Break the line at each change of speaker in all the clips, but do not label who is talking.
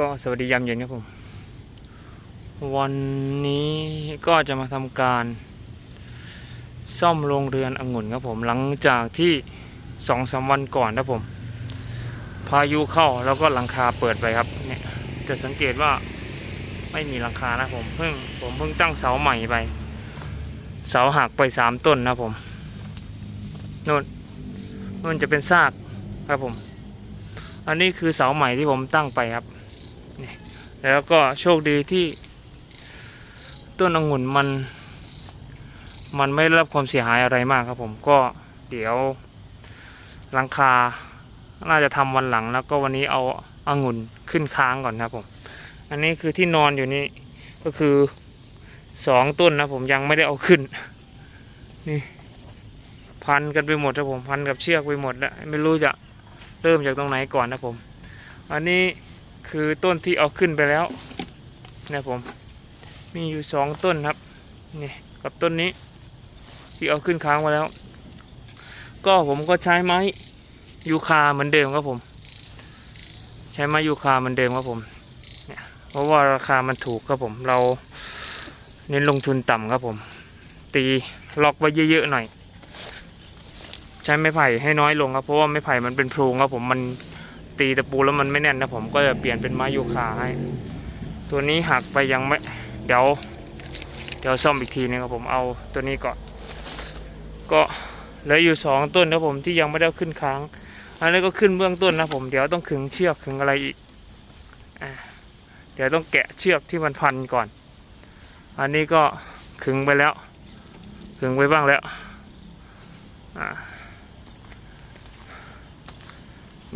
ก็สวัสดียามเย็นครับผม วันนี้ก็จะมาทำการซ่อมโรงเรือนองุ่นครับผม หลังจากที่สองสามวันก่อนครับผม พายุเข้าแล้วก็หลังคาเปิดไปครับ เนี่ยจะสังเกตว่าไม่มีหลังคานะผมเพิ่งผมเพิ่งตั้งเสาใหม่ไป เสาหักไปสามต้นนะผมนู่นนู่นจะเป็นซากครับผม อันนี้คือเสาใหม่ที่ผมตั้งไปครับ แล้วก็โชคดีที่ ต้นองุ่นมัน มันไม่รับความเสียหายอะไรมากครับผมก็เดี๋ยวหลังคา น่าจะทำวันหลังแล้วก็วันนี้เอาอางุ่นขึ้นค้างก่อนนะครับผม อันนี้คือที่นอนอยู่นี่ก็คือสองต้นนะผมยังไม่ได้เอาขึ้น นี่ พันกันไปหมดนะผมพันกับเชือกไปหมดแล้วไม่รู้จะเริ่มจากตรงไหนก่อนนะผม อันนี้ คือต้นที่เอาขึ้นไปแล้วนะผมมีอยู่สองต้นครับนี่กับต้นนี้ที่เอาขึ้นค้างไว้แล้ว ก็ผมก็ใช้ไม้ยูคาเหมือนเดิมครับผม ใช้ไม้ยูคาเหมือนเดิมครับผมเนี่ยเพราะว่าราคามันถูกครับผมเราเน้นลงทุนต่ำครับผม ตีล็อกไว้เยอะๆหน่อย ใช้ไม้ไผ่ให้น้อยลงครับเพราะว่าไม้ไผ่มันเป็นโพรงครับผมมัน ตีตะปูแล้วมันไม่แน่นนะผมก็จะเปลี่ยนเป็นไม้ยูคาให้ ตัวนี้หักไปยังไม่เดี๋ยว เดี๋ยวซ่อมอีกทีนึงครับผมเอาตัวนี้ก่อนก็เหลืออยู่สองต้นครับผมที่ยังไม่ได้ขึ้นค้าง อันนี้ก็ขึ้นเบื้องต้นนะผมเดี๋ยวต้องขึงเชือกขึงอะไรอีกอ่าเดี๋ยวต้องแกะเชือกที่มันพันก่อน อันนี้ก็ขึงไปแล้ว ขึงไว้บ้างแล้ว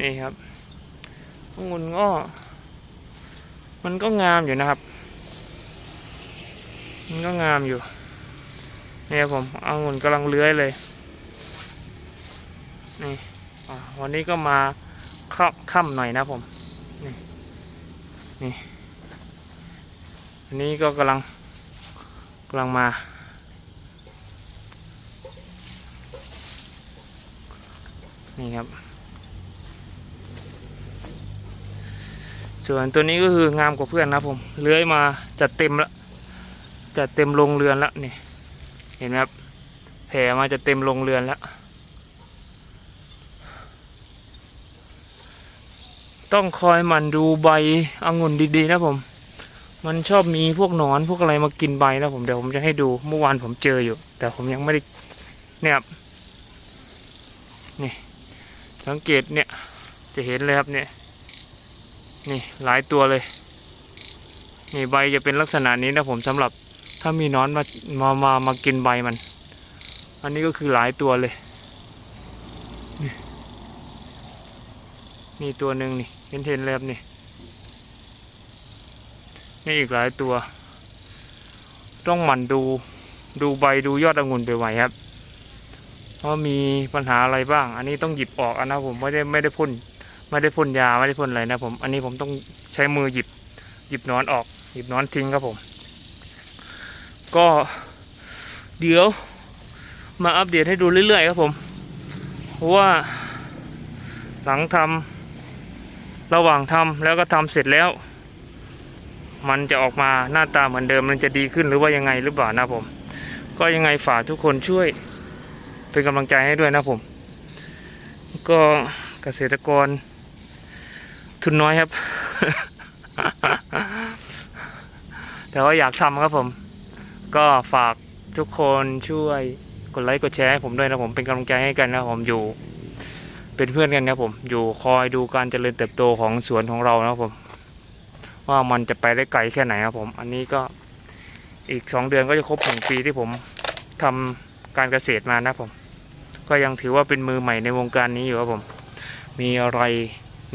นี่ครับ องุ่นก็ มันก็งามอยู่นะครับ มันก็งามอยู่ เนี่ยผมองุ่นกำลังเลื้อยเลย นี่วันนี้ก็มาค่ำค่ำหน่อยนะผม นี่ นี่ อันนี้ก็กำลังกำลังมานี่ครับ ส่วนตัวนี้ก็คืองามกว่าเพื่อนนะผมเลื้อยมาจัดเต็มละจัดเต็มโรงเรือนแล้วนี่เห็นไหมครับแผ่มาจะเต็มโรงเรือนแล้วต้องคอยหมันดูใบองุ่นดีๆนะผม มันชอบมีพวกหนอนพวกอะไรมากินใบนะผมเดี๋ยวผมจะให้ดูเมื่อวานผมเจออยู่ แต่ผมยังไม่ได้เนี่ยครับนี่สังเกตเนี่ยจะเห็นเลยครับเนี่ย นี่หลายตัวเลย นี่ใบจะเป็นลักษณะนี้นะผมสำหรับถ้ามีนอนมามามามากินใบมัน อันนี้ก็คือหลายตัวเลย นี่นี่ตัวหนึ่งนี่เห็นเห็นเลบนี่ นี่อีกหลายตัว ต้องหมั่นดูดูใบดูยอดองุ่นไปไหวครับว่ามีปัญหาอะไรบ้าง อันนี้ต้องหยิบออกอะนะผมไม่ได้ไม่ได้พ่น ไม่ได้พ่นยาไม่ได้พ่นอะไรนะผมอันนี้ผมต้องใช้มือหยิบหยิบนอนออก หยิบนอนทิ้งครับผม ก็เดี๋ยวมาอัปเดตให้ดูเรื่อยๆครับผมเพราะว่าหลังทำระหว่างทำแล้วก็ทำเสร็จแล้ว มันจะออกมาหน้าตาเหมือนเดิมมันจะดีขึ้นหรือว่ายังไงหรือเปล่านะผม ก็ยังไงฝากทุกคนช่วยเป็นกำลังใจให้ด้วยนะผม ก็เกษตรกร ทุนน้อยครับ แต่ว่าอยากทำครับผม ก็ฝากทุกคนช่วยกดไลค์กดแชร์ให้ผมด้วยนะผมเป็นกำลังใจให้กันนะผมอยู่ เป็นเพื่อนกันนะผม อยู่คอยดูการเจริญเติบโตของสวนของเรานะผม ว่ามันจะไปได้ไกลแค่ไหนครับผม อันนี้ก็อีกสองเดือนก็จะครบหนึ่งปีที่ผมทำการเกษตรมานะผม ก็ยังถือว่าเป็นมือใหม่ในวงการนี้อยู่ครับผม มีอะไร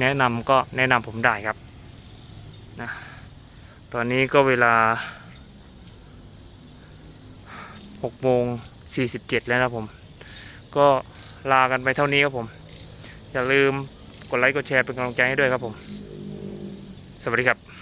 แนะนำก็แนะนำผมได้ครับนะตอนนี้ก็เวลา6โมง47 แล้วนะผม ก็ลากันไปเท่านี้ครับผม อย่าลืมกดไลค์กดแชร์เป็นกำลังใจให้ด้วยครับผม สวัสดีครับ